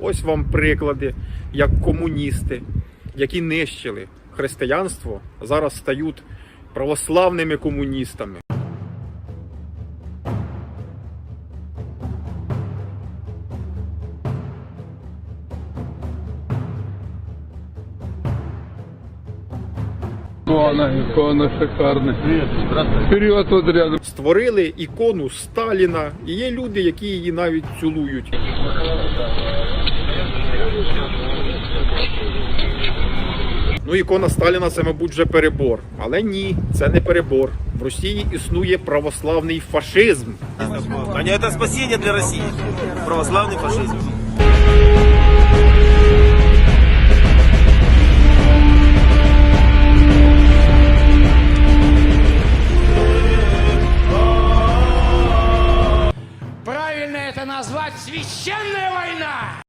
Ось вам приклади, як комуністи, які нищили християнство, зараз стають православними комуністами. Икона, икона шикарная. Вперед вот рядом. Створили ікону Сталіна, і є люди, які її навіть цілують. Ну, ікона Сталіна це, мабуть, вже перебор. Але ні, це не перебор. В Росії існує православний фашизм. А не это спасение для России. Православный фашизм. это назвать священная война!